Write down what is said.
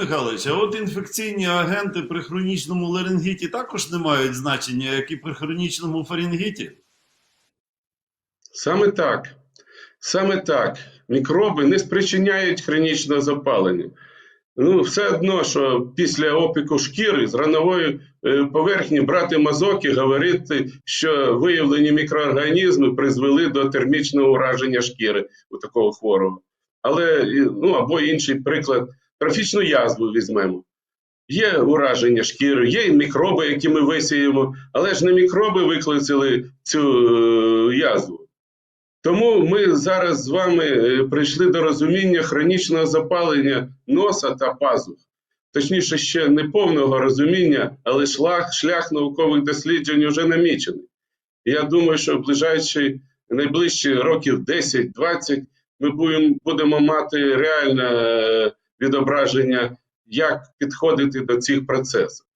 Михайлович, а от інфекційні агенти при хронічному ларингіті також не мають значення, як і при хронічному фарінгіті? Саме так. Саме так. Мікроби не спричиняють хронічного запалення. Ну, все одно, що після опіку шкіри з ранової е, поверхні брати мазок і говорити, що виявлені мікроорганізми призвели до термічного ураження шкіри у такого хворого. Але ну, або інший приклад, трофічну язву візьмемо. Є ураження шкіри, є мікроби, які ми висіємо, але ж не мікроби викликали цю е, язву. Тому ми зараз з вами е, прийшли до розуміння хронічного запалення носа та пазух. Точніше, ще не повного розуміння, але шлях, шлях наукових досліджень вже намічений. Я думаю, що в ближайші найближчі років 10-20 ми будемо, будемо мати реальне е, відображення, як підходити до цих процесів.